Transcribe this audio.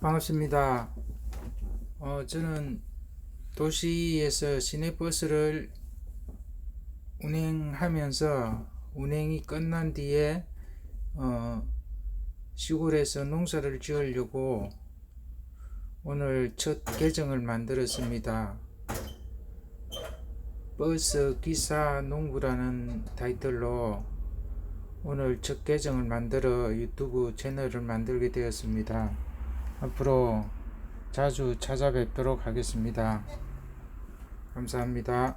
반갑습니다. 어, 저는 도시에서 시내버스를 운행하면서 운행이 끝난 뒤에 어, 시골에서 농사를 지으려고 오늘 첫 계정을 만들었습니다. 버스 기사 농부라는 타이틀로 오늘 첫 계정을 만들어 유튜브 채널을 만들게 되었습니다. 앞으로 자주 찾아뵙도록 하겠습니다. 감사합니다.